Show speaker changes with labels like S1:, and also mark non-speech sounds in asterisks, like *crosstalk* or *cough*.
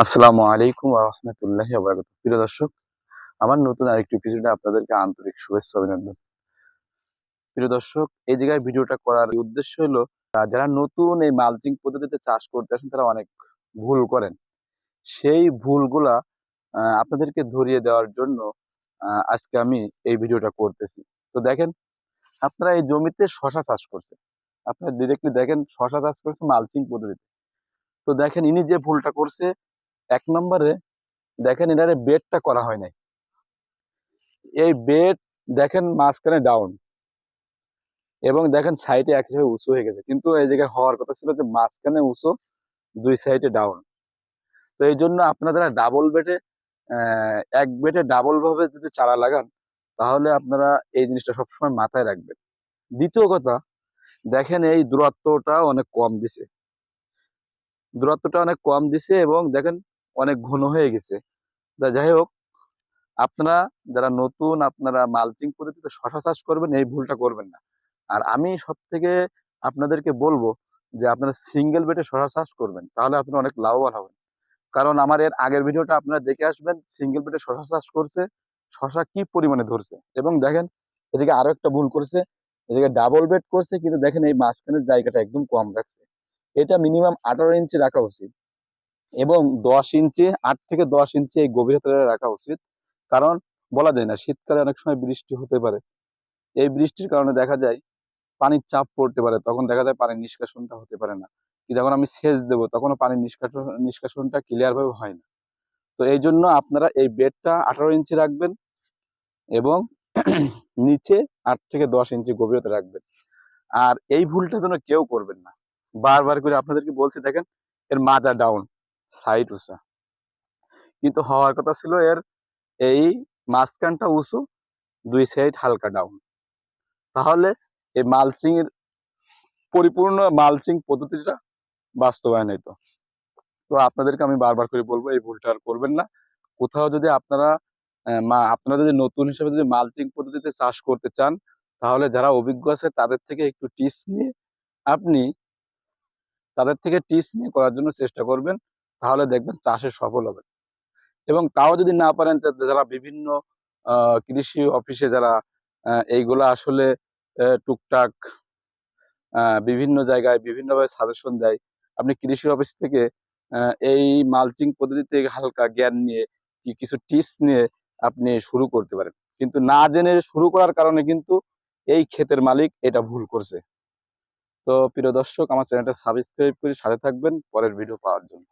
S1: আসসালামু আলাইকুম রহমতুল্লাহ প্রিয় দর্শক, আমার নতুন আরেকটি এপিসোডে আপনাদেরকে আন্তরিক শুভেচ্ছা অভিনন্দন। প্রিয় দর্শক, এই জায়গায় ভিডিওটা করার উদ্দেশ্য হলো যারা নতুন এই মালচিং পদ্ধতিতে চাষ করতে আসেন, তারা অনেক ভুল করেন। সেই ভুলগুলা আপনাদেরকে ধরিয়ে দেওয়ার জন্য আজকে আমি এই ভিডিওটা করতেছি। তো দেখেন, আপনারা এই জমিতে শশা চাষ করছেন। আপনারা ডিরেক্টলি দেখেন, শশা চাষ করছে মালচিং পদ্ধতিতে। তো দেখেন, ইনি যে ভুলটা করছে এক নম্বরে দেখেন এটারে বেডটা করা হয় নাই। এই বেড দেখেন মাঝখানে ডাউন এবং দেখেন সাইডে এক হিসেবে উঁচু হয়ে গেছে। কিন্তু এই জায়গায় হওয়ার কথা ছিল যে মাঝখানে উঁচু, দুই সাইডে ডাউন তো এই জন্য আপনারা ডাবল বেডে এক বেডে ডাবল ভাবে যদি চারা লাগান, তাহলে আপনারা এই জিনিসটা সবসময় মাথায় রাখবেন। দ্বিতীয় কথা, দেখেন এই দূরত্বটা অনেক কম দিছে। দূরত্বটা অনেক কম দিছে এবং দেখেন অনেক ঘন হয়ে গেছে। যাই হোক আপনারা যারা নতুন, আপনারা মালচিং পদ্ধতিতে শশা চাষ করবেন, এই ভুলটা করবেন না। আর আমি সব থেকে আপনাদেরকে বলব যে আপনারা সিঙ্গেল বেডে শশা চাষ করবেন, তাহলে আপনারা অনেক লাভবান হবেন। কারণ আমার এর আগের ভিডিওটা আপনারা দেখে আসবেন সিঙ্গেল বেডে শশা চাষ করছে, শশা কি পরিমাণে ধরছে। এবং দেখেন, এদিকে আরও একটা ভুল করছে, এদিকে ডাবল বেড করছে, কিন্তু দেখেন এই মাঝখানের জায়গাটা একদম কম রাখছে। এটা মিনিমাম আঠারো ইঞ্চি রাখা উচিত। এবং দশ ইঞ্চি, আট থেকে দশ ইঞ্চি এই গভীরতা রাখা উচিত। কারণ বলা যায় না, শীতকালে অনেক সময় বৃষ্টি হতে পারে। এই বৃষ্টির কারণে দেখা যায় পানির চাপ পড়তে পারে, তখন দেখা যায় পানির নিষ্কাশনটা হতে পারে না। কি যখন আমি সেচ দেবো, তখনও পানির নিষ্কাশন নিষ্কাশনটা ক্লিয়ারভাবে হয় না। তো এই জন্য আপনারা এই বেডটা আঠারো ইঞ্চি রাখবেন এবং *clears throat* নিচে আট থেকে দশ ইঞ্চি গভীরতা রাখবেন। আর এই ভুলটা যেন কেউ করবেন না। বারবার করে আপনাদেরকে বলছি, দেখেন এর মাজা ডাউন সাইড উঁচা। কিন্তু হওয়ার কথা ছিল এর এই মাঝখানটা উঁচু, দুই সাইড হালকা ডাউন তাহলে এই মালচিং এর পরিপূর্ণ মালচিং পদ্ধতিটা বাস্তবায়ন হইতো। তো আপনাদেরকে আমি বারবার করে বলব, এই ভুলটা আর করবেন না। কোথাও যদি আপনারা আপনারা যদি নতুন হিসেবে যদি মালচিং পদ্ধতিতে চাষ করতে চান, তাহলে যারা অভিজ্ঞ আছে, তাদের থেকে একটু টিপস নিয়ে আপনি, তাদের থেকে টিপস নিয়ে করার জন্য চেষ্টা করবেন। তাহলে দেখবেন চাষে সফল হবে এবং তাও যদি না পারেন যারা বিভিন্ন কৃষি অফিসে যারা এইগুলা আসলে টুকটাক বিভিন্ন জায়গায় বিভিন্নভাবে সাজেশন দেয়, আপনি কৃষি অফিস থেকে এই মালচিং পদ্ধতিতে হালকা জ্ঞান নিয়ে, কি কিছু টিপস নিয়ে আপনি শুরু করতে পারেন। কিন্তু না জেনে শুরু করার কারণে কিন্তু এই ক্ষেতের মালিক এটা ভুল করছে। তো প্রিয় দর্শক, আমার চ্যানেলটা সাবস্ক্রাইব করে সাথে থাকবেন। পরের ভিডিও পাওয়ার জন্য।